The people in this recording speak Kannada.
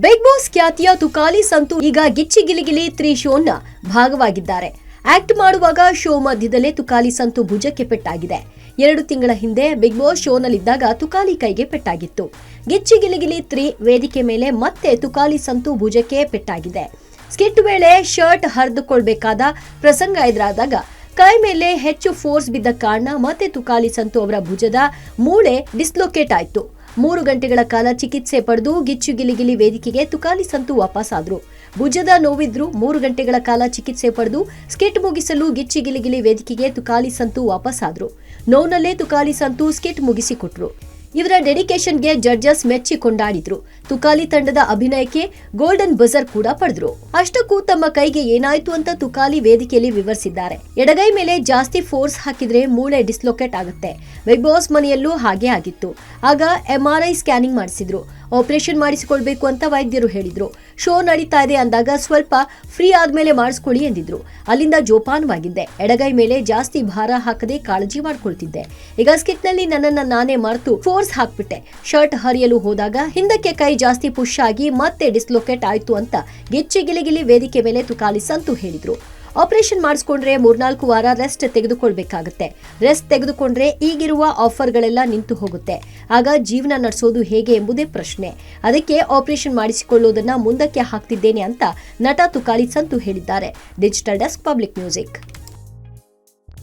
ಬಿಗ್ ಬಾಸ್ ಖ್ಯಾತಿಯ ತುಕಾಲಿ ಸಂತು ಈಗ ಗಿಚ್ಚಿ ಗಿಲಿಗಿಲಿ ತ್ರೀ ಶೋನ ಭಾಗವಾಗಿದ್ದಾರೆ. ಆಕ್ಟ್ ಮಾಡುವಾಗ ಶೋ ಮಧ್ಯದಲ್ಲೇ ತುಕಾಲಿ ಸಂತು ಭುಜಕ್ಕೆ ಪೆಟ್ಟಾಗಿದೆ. ಎರಡು ತಿಂಗಳ ಹಿಂದೆ ಬಿಗ್ ಬಾಸ್ ಶೋನಲ್ಲಿದ್ದಾಗ ತುಕಾಲಿ ಕೈಗೆ ಪೆಟ್ಟಾಗಿತ್ತು. ಗಿಚ್ಚಿ ಗಿಲಿಗಿಲಿ ತ್ರೀ ವೇದಿಕೆ ಮೇಲೆ ಮತ್ತೆ ತುಕಾಲಿ ಸಂತು ಭುಜಕ್ಕೆ ಪೆಟ್ಟಾಗಿದೆ. ಸ್ಕಿಟ್ ವೇಳೆ ಶರ್ಟ್ ಹರಿದುಕೊಳ್ಬೇಕಾದ ಪ್ರಸಂಗ ಎದುರಾದಾಗ ಕೈ ಮೇಲೆ ಹೆಚ್ಚು ಫೋರ್ಸ್ ಬಿದ್ದ ಕಾರಣ ಮತ್ತೆ ತುಕಾಲಿ ಸಂತು ಅವರ ಭುಜದ ಮೂಳೆ ಡಿಸ್ಲೊಕೇಟ್ ಆಯ್ತು ಮೂರು ಗಂಟೆಗಳ ಕಾಲ ಚಿಕಿತ್ಸೆ ಪಡೆದು ಗಿಚ್ಚು ಗಿಲಿಗಿಲಿ ವೇದಿಕೆಗೆ ತುಕಾಲಿ ಸಂತು ವಾಪಸ್ ಆದ್ರು. ಭುಜದ ನೋವಿದ್ರು ಮೂರು ಗಂಟೆಗಳ ಕಾಲ ಚಿಕಿತ್ಸೆ ಪಡೆದು ಸ್ಕಿಟ್ ಮುಗಿಸಲು ಗಿಚ್ಚಿ ಗಿಲಿಗಿಲಿ ವೇದಿಕೆಗೆ ತುಕಾಲಿ ಸಂತು ವಾಪಸ್ ಆದ್ರು. ನೋವ್ನಲ್ಲೇ ತುಕಾಲಿ ಸಂತು ಸ್ಕಿಟ್ ಮುಗಿಸಿಕೊಟ್ರು. ಇವರ ಡೆಡಿಕೇಶನ್ಗೆ ಜಡ್ಜಸ್ ಮೆಚ್ಚಿ ಕೊಂಡಾಡಿದ್ರು. ತುಕಾಲಿ ತಂಡದ ಅಭಿನಯಕ್ಕೆ ಗೋಲ್ಡನ್ ಬಜರ್ ಕೂಡ ಪಡೆದ್ರು. ಅಷ್ಟಕ್ಕೂ ತಮ್ಮ ಕೈಗೆ ಏನಾಯ್ತು ಅಂತ ತುಕಾಲಿ ವೇದಿಕೆಯಲ್ಲಿ ವಿವರಿಸಿದ್ದಾರೆ. ಎಡಗೈ ಮೇಲೆ ಜಾಸ್ತಿ ಫೋರ್ಸ್ ಹಾಕಿದ್ರೆ ಮೂಳೆ ಡಿಸ್ಲೊಕೇಟ್ ಆಗುತ್ತೆ. ಬಿಗ್ ಬಾಸ್ ಮನೆಯಲ್ಲೂ ಹಾಗೆ ಆಗಿತ್ತು. ಆಗ ಎಂಆರ್ಐ ಸ್ಕ್ಯಾನಿಂಗ್ ಮಾಡಿಸಿದ್ರು. ಆಪರೇಷನ್ ಮಾಡಿಸಿಕೊಳ್ಬೇಕು ಅಂತ ವೈದ್ಯರು ಹೇಳಿದ್ರು. ಶೋ ನಡೀತಾ ಇದೆ ಅಂದಾಗ ಸ್ವಲ್ಪ ಫ್ರೀ ಆದ್ಮೇಲೆ ಮಾಡಿಸ್ಕೊಳ್ಳಿ ಎಂದಿದ್ರು. ಅಲ್ಲಿಂದ ಜೋಪಾನವಾಗಿದ್ದೆ. ಎಡಗೈ ಮೇಲೆ ಜಾಸ್ತಿ ಭಾರ ಹಾಕದೆ ಕಾಳಜಿ ಮಾಡ್ಕೊಳ್ತಿದ್ದೆ. ಈಗ ಸ್ಕಿಟ್ನಲ್ಲಿ ನನ್ನನ್ನ ನಾನೇ ಮರೆತು ಫೋರ್ಸ್ ಹಾಕ್ಬಿಟ್ಟೆ. ಶರ್ಟ್ ಹರಿಯಲು ಹೋದಾಗ ಹಿಂದಕ್ಕೆ ಕೈ ಜಾಸ್ತಿ ಪುಷ್ ಆಗಿ ಮತ್ತೆ ಡಿಸ್ಲೊಕೇಟ್ ಆಯ್ತು ಅಂತ ಗಿಚ್ಚಿ ಗಿಲಿಗಿಲಿ ವೇದಿಕೆ ಮೇಲೆ ತುಕಾಲಿ ಸಂತು ಹೇಳಿದ್ರು. ಆಪರೇಷನ್ ಮಾಡಿಸ್ಕೊಂಡ್ರೆ ಮೂರ್ನಾಲ್ಕು ವಾರ ರೆಸ್ಟ್ ತೆಗೆದುಕೊಳ್ಬೇಕಾಗುತ್ತೆ. ರೆಸ್ಟ್ ತೆಗೆದುಕೊಂಡ್ರೆ ಈಗಿರುವ ಆಫರ್ಗಳೆಲ್ಲ ನಿಂತು ಹೋಗುತ್ತೆ. ಆಗ ಜೀವನ ನಡೆಸೋದು ಹೇಗೆ ಎಂಬುದೇ ಪ್ರಶ್ನೆ. ಅದಕ್ಕೆ ಆಪರೇಷನ್ ಮಾಡಿಸಿಕೊಳ್ಳೋದನ್ನ ಮುಂದಕ್ಕೆ ಹಾಕ್ತಿದ್ದೇನೆ ಅಂತ ನಟ ತುಕಾಲಿ ಸಂತು ಹೇಳಿದ್ದಾರೆ. Digital desk public music.